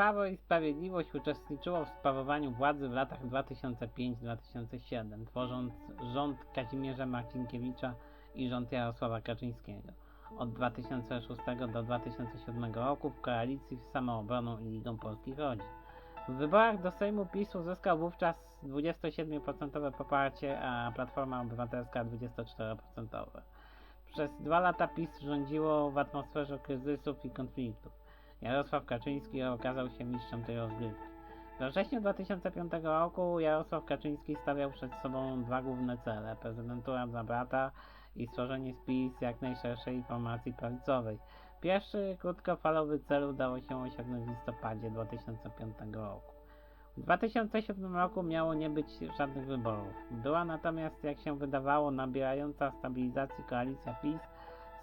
Prawo i Sprawiedliwość uczestniczyło w sprawowaniu władzy w latach 2005-2007, tworząc rząd Kazimierza Marcinkiewicza i rząd Jarosława Kaczyńskiego. Od 2006 do 2007 roku w koalicji z Samoobroną i Ligą Polskich Rodzin. W wyborach do Sejmu PiS uzyskał wówczas 27% poparcie, a Platforma Obywatelska 24%. Przez dwa lata PiS rządziło w atmosferze kryzysów i konfliktów. Jarosław Kaczyński okazał się mistrzem tej rozgrywki. We wrześniu 2005 roku Jarosław Kaczyński stawiał przed sobą dwa główne cele: prezydentura dla brata i stworzenie z PiS jak najszerszej formacji prawicowej. Pierwszy krótkofalowy cel udało się osiągnąć w listopadzie 2005 roku. W 2007 roku miało nie być żadnych wyborów. Była natomiast, jak się wydawało, nabierająca stabilizacji koalicja PiS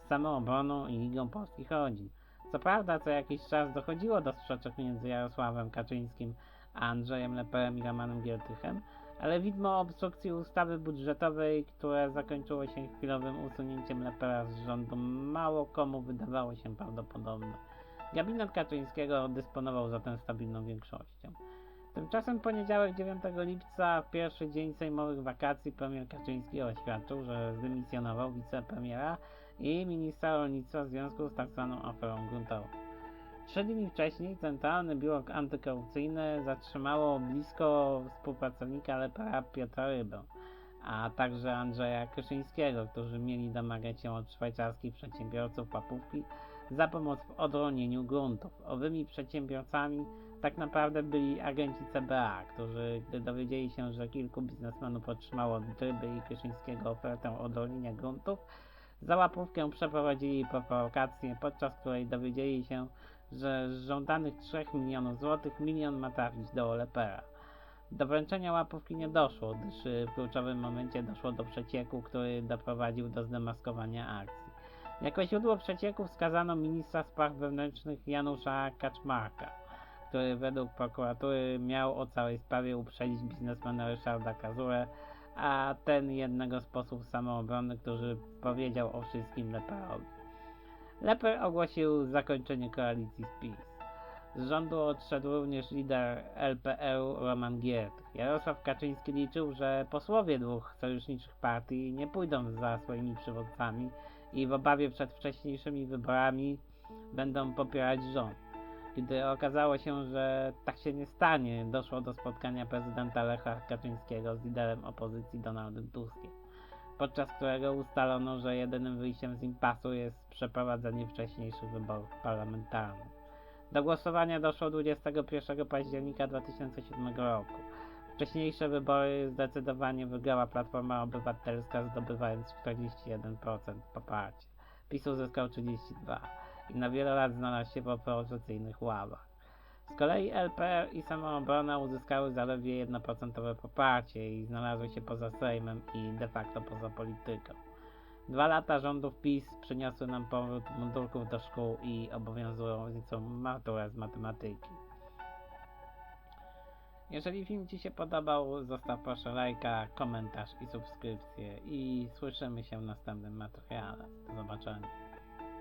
z Samoobroną i Ligą Polskich Rodzin. Co prawda, co jakiś czas dochodziło do sprzeczek między Jarosławem Kaczyńskim a Andrzejem Leperem i Romanem Giertychem, ale widmo obstrukcji ustawy budżetowej, które zakończyło się chwilowym usunięciem Lepera z rządu, mało komu wydawało się prawdopodobne. Gabinet Kaczyńskiego dysponował zatem stabilną większością. Tymczasem poniedziałek 9 lipca, pierwszy dzień sejmowych wakacji, premier Kaczyński oświadczył, że zdymisjonował wicepremiera i ministra rolnictwa w związku z tak zwaną aferą gruntową. Trzy dni wcześniej Centralne Biuro Antykorupcyjne zatrzymało blisko współpracownika Lepera Piotra Rybę, a także Andrzeja Kryszyńskiego, którzy mieli domagać się od szwajcarskich przedsiębiorców łapówki za pomoc w odronieniu gruntów. Owymi przedsiębiorcami tak naprawdę byli agenci CBA, którzy, gdy dowiedzieli się, że kilku biznesmenów otrzymało od Ryby i Kryszyńskiego ofertę odronienia gruntów, za łapówkę przeprowadzili prowokację, podczas której dowiedzieli się, że z żądanych 3 milionów złotych milion ma trafić do Lepera. Do wręczenia łapówki nie doszło, gdyż w kluczowym momencie doszło do przecieku, który doprowadził do zdemaskowania akcji. Jako źródło przecieku wskazano ministra spraw wewnętrznych Janusza Kaczmarka, który według prokuratury miał o całej sprawie uprzedzić biznesmena Ryszarda Kazurę, a ten jednego z posłów samoobrony, który powiedział o wszystkim Leperowi. Leper ogłosił zakończenie koalicji z PiS. Z rządu odszedł również lider LPR Roman Giertych. Jarosław Kaczyński liczył, że posłowie dwóch sojuszniczych partii nie pójdą za swoimi przywódcami i w obawie przed wcześniejszymi wyborami będą popierać rząd. Gdy okazało się, że tak się nie stanie, doszło do spotkania prezydenta Lecha Kaczyńskiego z liderem opozycji Donaldem Tuskiem, podczas którego ustalono, że jedynym wyjściem z impasu jest przeprowadzenie wcześniejszych wyborów parlamentarnych. Do głosowania doszło 21 października 2007 roku. Wcześniejsze wybory zdecydowanie wygrała Platforma Obywatelska, zdobywając 41% poparcia. PiS uzyskał 32% i na wiele lat znalazł się w opozycyjnych ławach. Z kolei LPR i Samoobrona uzyskały zaledwie 1% poparcie i znalazły się poza Sejmem i de facto poza polityką. Dwa lata rządów PiS przyniosły nam powrót mundurków do szkół i obowiązującą maturę z matematyki. Jeżeli film Ci się podobał, zostaw proszę lajka, komentarz i subskrypcję i słyszymy się w następnym materiale. Do zobaczenia.